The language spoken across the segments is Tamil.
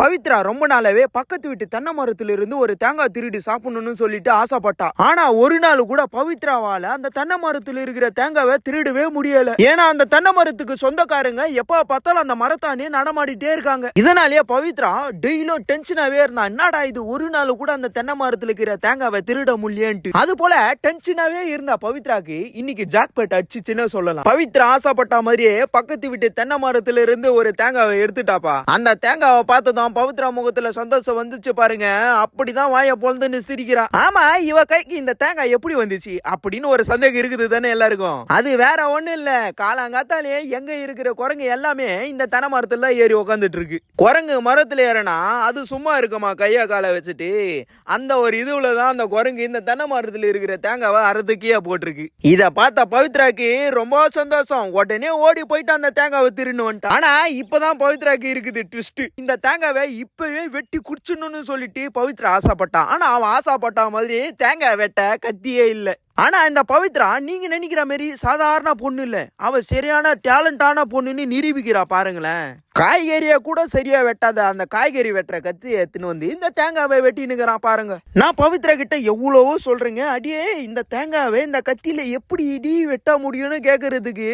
பவித்ரா ரொம்ப நாளாவே பக்கத்து வீட்டு தென்னை மரத்துல இருந்து ஒரு தேங்காய் திருடி சாப்பிடணும்னு சொல்லிட்டு ஆசைப்பட்டா. ஆனா ஒரு நாள் கூட பவித்ராவால அந்த தென்னை மரத்துல இருக்கிற தேங்காவை திருடவே முடியல. ஏன்னா அந்த தென்னை மரத்துக்கு சொந்தக்காரங்க எப்ப பார்த்தாலும் அந்த மரத்தானே நடமாடிட்டே இருக்காங்க. இதனாலேயே பவித்ரா டெய்லியும் டென்ஷனாவே இருந்தா என்னடா இது? ஒரு நாள் கூட அந்த தென்னை மரத்துல இருக்கிற தேங்காவை திருட முடியன்ட்டு அது போல டென்ஷனாவே இருந்தா பவித்ராக்கு இன்னைக்கு ஜாக்பேட் அடிச்சுச்சுன்னு சொல்லலாம். பவித்ரா ஆசைப்பட்ட மாதிரியே பக்கத்து வீட்டு தென்னை மரத்துல இருந்து ஒரு தேங்காவை எடுத்துட்டாப்பா. அந்த தேங்காவை பார்த்ததும் பவித்ரா முகத்துல சந்தோஷம் வந்துச்சு பாருங்க. அப்படிதான் வாய பொழுதுன்னு சிரிக்கிறா. ஆமா இவ கைக்கு இந்த தேங்காய் எப்படி வந்துச்சு? அப்படின்னு ஒரு சந்தேகம் இருக்குது தானே எல்லாருக்கும். அது வேற ஒண்ணு இல்ல. காலாங்காத்தாலே எங்க இருக்கிற குரங்கு எல்லாமே இந்த தென்னை மரத்துல ஏறி உக்காந்துட்டு இருக்கு குரங்கு மரத்துல ஏறனா அது சும்மா இருக்குமா? கையா காலை வச்சுட்டு அந்த ஒரு இதுவுலதான் தான் அந்த குரங்கு இந்த தென்னை மரத்துல இருக்கிற தேங்காவை அறுத்துக்கியா போட்டிருக்கு. இத பார்த்த பவித்ராக்கு ரொம்ப சந்தோஷம். உடனே ஓடி போயிட்டு அந்த தேங்காவை திருன்னு வந்துட்டான். ஆனா இப்பதான் பவித்ராக்கு இருக்குது ட்விஸ்ட் இந்த தேங்காவை இப்பவே வெட்டி குடிச்சிடணும்னு சொல்லிட்டு பவித்ரா ஆசைப்பட்டான். ஆனால் அவன் ஆசைப்பட்ட மாதிரி தேங்காய் வெட்ட கத்தியே இல்லை. ஆனால் இந்த பவித்ரா நீங்கள் நினைக்கிற மாதிரி சாதாரண பொண்ணு இல்லை. அவள் சரியான டேலண்டான பொண்ணுன்னு நிரூபிக்கிறா பாருங்களேன். காய்கறியை கூட சரியா வெட்டாத அந்த காய்கறி வெட்டுற கத்தி எடுத்துன்னு வந்து இந்த தேங்காவை வெட்டின்னுக்கிறான் பாருங்க. நான் பவித்ரா கிட்ட எவ்வளவோ சொல்றேங்க. அடியே இந்த தேங்காவை இந்த கத்தியில எப்படி இடி வெட்ட முடியும்னு கேக்குறதுக்கு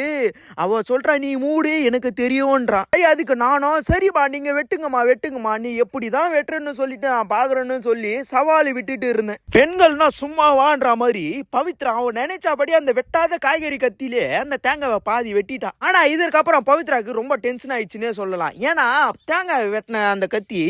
அவ சொல்றா நீ மூடு எனக்கு தெரியும்ன்றான் ஐயா அதுக்கு நானும் சரிம்மா நீங்க வெட்டுங்கம்மா வெட்டுங்கம்மா நீ எப்படிதான் வெட்டுறன்னு சொல்லிட்டு நான் பாக்குறேன்னு சொல்லி சவால் விட்டுட்டு இருந்தேன். பெண்கள்னா சும்மாவான்ற மாதிரி பவித்ரா அவன் நினைச்சபடி அந்த வெட்டாத காய்கறி கத்திலே அந்த தேங்காவை பாதி வெட்டிட்டான். ஆனா இதற்கப்புறம் பவித்ராக்கு ரொம்ப டென்ஷன் ஆயிடுச்சுன்னே சொல்லலாம். ஏன்னா தேங்காய் வெட்டின அந்த கத்தி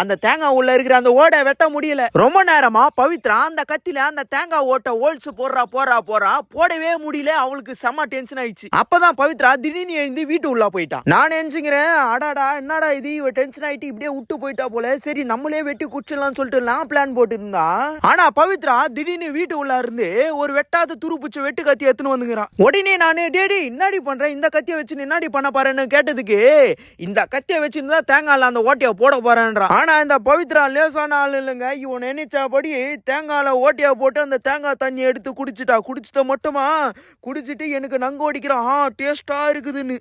அந்த தேங்காய் உள்ள இருக்கிற அந்த ஓடை வெட்ட முடியல. ரொம்ப நேரமா பவித்ரா அந்த கத்தில அந்த தேங்காய் ஓட்ட ஓல்ஸ் போடுறா போறா போறா போடவே முடியல. அவளுக்கு செம்ம டென்ஷன் ஆயிடுச்சு. அப்பதான் பவித்ரா திடீர்னு எழுந்து வீட்டு உள்ள போயிட்டான் நான் நினைச்சுக்கிறேன் அடாடா என்னடா இது? இவ டென்ஷன் ஆயிட்டு இப்படியே விட்டு போயிட்டா போல. சரி நம்மளே வெட்டி குச்சிடலாம் சொல்லிட்டு நான் பிளான் போட்டு இருந்தா ஆனா பவித்ரா திடீர்னு வீட்டு உள்ள இருந்து ஒரு வெட்டாத துருப்புச்ச வெட்டு கத்தி எடுத்துன்னு வந்துக்கிறான். உடனே நானு டேடி என்னடி பண்றேன் இந்த கத்தியை வச்சு என்னடி பண்ண பாருன்னு கேட்டதுக்கு இந்த கத்தியை வச்சுட்டு தான் தேங்காயில் அந்த ஓட்டையை போட போறேன்றான். ஆனா இந்த பவித்ரா லேசான ஆள் இல்லைங்க. இவன் நினைச்சபடி தேங்காயில் ஓட்டையை போட்டு அந்த தேங்காய் தண்ணி எடுத்து குடிச்சிட்டா. குடிச்சிட்ட மட்டுமா? குடிச்சிட்டு எனக்கு நங்கு ஓடிக்கிறான் ஆ டேஸ்டா இருக்குதுன்னு.